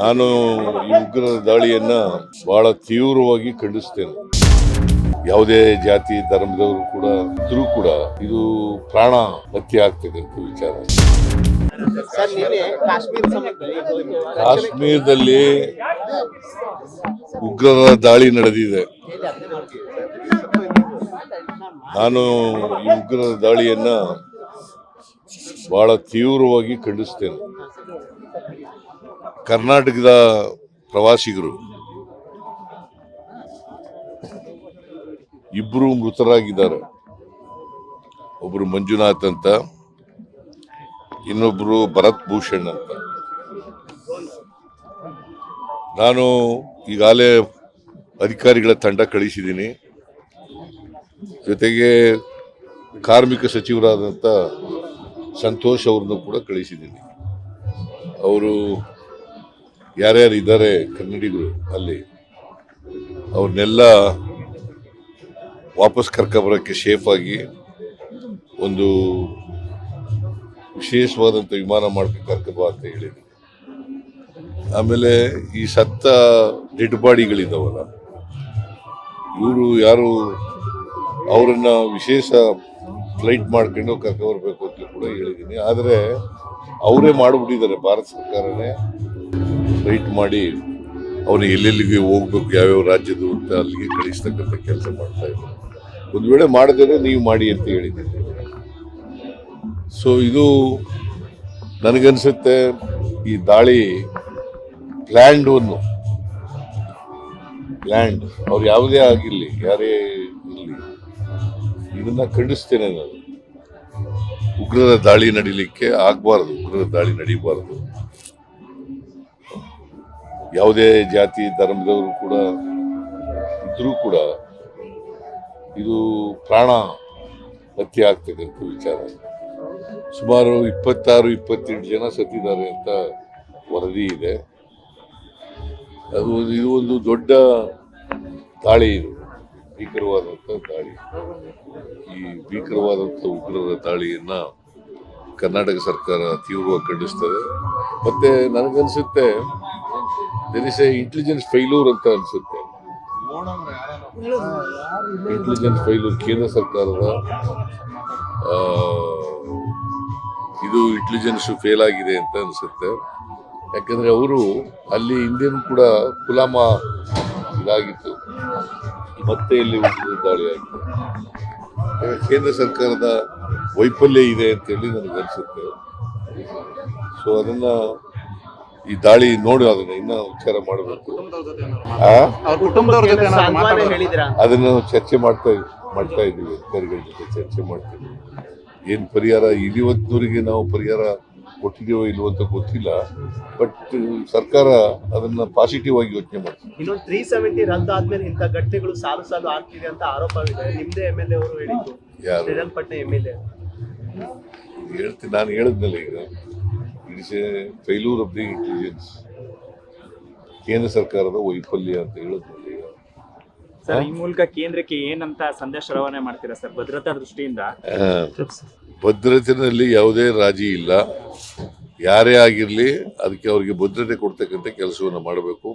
ನಾನು ಈ ಉಗ್ರರ ದಾಳಿಯನ್ನು ಬಹಳ ತೀವ್ರವಾಗಿ ಖಂಡಿಸ್ತೇನೆ. ಯಾವುದೇ ಜಾತಿ ಧರ್ಮದವರು ಕೂಡ ಇದ್ರೂ ಕೂಡ ಇದು ಪ್ರಾಣ ಹತ್ಯೆ ಅಂತ ವಿಚಾರ. ಕಾಶ್ಮೀರದಲ್ಲಿ ಉಗ್ರರ ದಾಳಿ ನಡೆದಿದೆ. ನಾನು ಈ ಉಗ್ರರ ದಾಳಿಯನ್ನು ಬಹಳ ತೀವ್ರವಾಗಿ ಖಂಡಿಸ್ತೇನೆ. ಕರ್ನಾಟಕದ ಪ್ರವಾಸಿಗರು ಇಬ್ಬರು ಮೃತರಾಗಿದ್ದಾರೆ. ಒಬ್ಬರು ಮಂಜುನಾಥ್ ಅಂತ ಇನ್ನೊಬ್ಬರು ಭರತ್ ಭೂಷಣ್ ಅಂತ. ನಾನು ಈಗಾಗಲೇ ಅಧಿಕಾರಿಗಳ ತಂಡ ಕಳಿಸಿದ್ದೀನಿ. ಜೊತೆಗೆ ಕಾರ್ಮಿಕ ಸಚಿವರಾದಂಥ ಸಂತೋಷ್ ಅವ್ರನ್ನು ಕೂಡ ಕಳಿಸಿದ್ದೀನಿ. ಅವರು ಯಾರ್ಯಾರು ಇದ್ದಾರೆ ಕನ್ನಡಿಗರು ಅಲ್ಲಿ, ಅವ್ರನ್ನೆಲ್ಲ ವಾಪಸ್ ಕರ್ಕೊಬರೋಕ್ಕೆ ಸೇಫ್ ಆಗಿ ಒಂದು ವಿಶೇಷವಾದಂಥ ವಿಮಾನ ಮಾಡ್ಕೊಂಡು ಕರ್ಕೊಬಾ ಅಂತ ಹೇಳಿದ್ವಿ ಆಮೇಲೆ ಈ ಸತ್ತ ಡೆಡ್ ಬಾಡಿಗಳಿದ್ದಾವಲ್ಲ ಇವರು ಯಾರು ಅವರನ್ನು ವಿಶೇಷ ಫ್ಲೈಟ್ ಮಾಡ್ಕೊಂಡು ಕರ್ಕೊಬರ್ಬೇಕು ಅಂತ ಕೂಡ ಹೇಳಿದ್ದೀನಿ ಆದರೆ ಅವರೇ ಮಾಡಿಬಿಟ್ಟಿದ್ದಾರೆ, ಭಾರತ ಸರ್ಕಾರನೇ. ಫ್ಲೈಟ್ ಮಾಡಿ ಅವನು ಎಲ್ಲೆಲ್ಲಿಗೆ ಹೋಗ್ಬೇಕು, ಯಾವ್ಯಾವ ರಾಜ್ಯದ್ದು ಅಂತ ಅಲ್ಲಿಗೆ ಕಳಿಸ್ತಕ್ಕಂಥ ಕೆಲಸ ಮಾಡ್ತಾ ಇದ್ದಾರೆ ಒಂದು ವೇಳೆ ಮಾಡಿದರೆ ನೀವು ಮಾಡಿ ಅಂತ ಹೇಳಿದ್ದೀನಿ. ಸೊ ಇದು ನನಗನ್ಸುತ್ತೆ, ಈ ದಾಳಿ ಪ್ಲ್ಯಾಂಡ್ ಒಂದು. ಪ್ಲ್ಯಾಂಡ್ ಅವ್ರು ಯಾವುದೇ ಆಗಿರಲಿ, ಯಾರೇ ಇರಲಿ, ಇದನ್ನ ಖಂಡಿಸ್ತೇನೆ ನಾನು. ಉಗ್ರರ ದಾಳಿ ನಡೀಲಿಕ್ಕೆ ಆಗಬಾರ್ದು, ಉಗ್ರರ ದಾಳಿ ನಡೀಬಾರ್ದು. ಯಾವುದೇ ಜಾತಿ, ಧರ್ಮದವರು ಕೂಡ ಇದ್ರೂ ಕೂಡ ಇದು ಪ್ರಾಣ ಹತ್ಯೆ ಆಗ್ತಕ್ಕಂಥ ವಿಚಾರ. ಸುಮಾರು ಇಪ್ಪತ್ತಾರು, ಇಪ್ಪತ್ತೆಂಟು ಜನ ಸತ್ತಿದ್ದಾರೆ ಅಂತ ವರದಿ ಇದೆ. ಅದು ಇದು ಒಂದು ದೊಡ್ಡ ದಾಳಿ ಇದು ಭೀಕರವಾದಂಥ ದಾಳಿ. ಈ ಭೀಕರವಾದಂಥ ಉಗ್ರರ ದಾಳಿಯನ್ನು ಕರ್ನಾಟಕ ಸರ್ಕಾರ ತೀವ್ರವಾಗಿ ಖಂಡಿಸ್ತದೆ. ಮತ್ತು ನನಗನ್ಸುತ್ತೆ there is a intelligence failure ಅಂತ ಅನ್ಸುತ್ತೆ. ಇಂಟೆಲಿಜೆನ್ಸ್ ಫೈಲೂರ್ ಕೇಂದ್ರ ಸರ್ಕಾರದ ಇದು ಇಂಟೆಲಿಜೆನ್ಸ್ ಫೇಲ್ ಆಗಿದೆ ಅಂತ ಅನ್ಸುತ್ತೆ. ಯಾಕಂದ್ರೆ ಅವರು ಅಲ್ಲಿ ಹಿಂದಿನ ಕೂಡ ಕುಲಾಮ ಇದಾಗಿತ್ತು. ಮತ್ತೆ ಇಲ್ಲಿ ದಾಳಿ ಆಗಿತ್ತು ಕೇಂದ್ರ ಸರ್ಕಾರದ ವೈಫಲ್ಯ ಇದೆ ಅಂತೇಳಿ ನನಗೆ ಅನ್ಸುತ್ತೆ. ಸೊ ಅದನ್ನ ಈ ದಾಳಿ ನೋಡಿ ಅದನ್ನ ಇನ್ನೂ ವಿಚಾರ ಮಾಡಬೇಕು. ಅದನ್ನ ಚರ್ಚೆ ಮಾಡ್ತಾ ಮಾಡ್ತಾ ಇದ್ದೀವಿ ಅಧಿಕಾರಿಗಳ ಜೊತೆ ಚರ್ಚೆ ಮಾಡ್ತೀವಿ ಏನು ಪರಿಹಾರ? ಇಲ್ಲಿವತ್ತೂರಿಗೆ ನಾವು ಪರಿಹಾರ ಕೊಟ್ಟಿದೆಯೋ ಇಲ್ವೋ ಅಂತ ಗೊತ್ತಿಲ್ಲ ಬಟ್ ಸರ್ಕಾರ ಅದನ್ನ ಪಾಸಿಟಿವ್ ಆಗಿ ಯೋಚನೆ ಮಾಡ್ತೀವಿ ಇನ್ನೊಂದು ತ್ರೀ ಸೆವೆಂಟಿ ರದ್ದಾದ್ಮೇಲೆ ಇಂಥ ಘಟನೆಗಳು ಸಾಲು ಸಾಲು ಆಗ್ತಿದೆ ಅಂತ ಆರೋಪವಿದೆ. ನಿಮ್ದೇ ಎಂ ಎಲ್ ಎ ಅವರು ಹೇಳಿದ್ದು. ಯಾರು? ಶ್ರೀರಂಗಪಟ್ಟಣ ಎಂ ಎಲ್ ಎ ಹೇಳ್ತೀನಿ ನಾನು ಹೇಳಿದ್ನಲ್ಲ ಈಗ. It's a failure of the intelligence ಕೇಂದ್ರ ಸರ್ಕಾರದ ವೈಫಲ್ಯ ಅಂತ ಹೇಳಿದ್ನಲ್ಲ ಈಗ. ಸರ್ ಈ ಮೂಲಕ ಕೇಂದ್ರಕ್ಕೆ ಏನಂತ ಸಂದೇಶ ರವಾನೆ ಮಾಡ್ತೀರಾ ಸರ್ ಭದ್ರತಾ ದೃಷ್ಟಿಯಿಂದ? ಭದ್ರತೆಯಲ್ಲಿ ಯಾವುದೇ ರಾಜಿ ಇಲ್ಲ. ಯಾರೇ ಆಗಿರಲಿ ಅದಕ್ಕೆ ಅವರಿಗೆ ಭದ್ರತೆ ಕೊಡ್ತಕ್ಕಂಥ ಕೆಲಸವನ್ನು ಮಾಡಬೇಕು.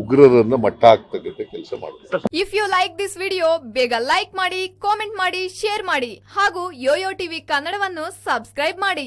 ಉಗ್ರರನ್ನ ಮಟ್ಟ ಹಾಕ್ತಕ್ಕಂಥ ಕೆಲಸ ಮಾಡಬೇಕು. If you like this video ಬೇಗ ಲೈಕ್ ಮಾಡಿ ಕಾಮೆಂಟ್ ಮಾಡಿ ಶೇರ್ ಮಾಡಿ ಹಾಗೂ ಯೋಯೋ ಟಿವಿ ಕನ್ನಡವನ್ನು ಸಬ್ಸ್ಕ್ರೈಬ್ ಮಾಡಿ.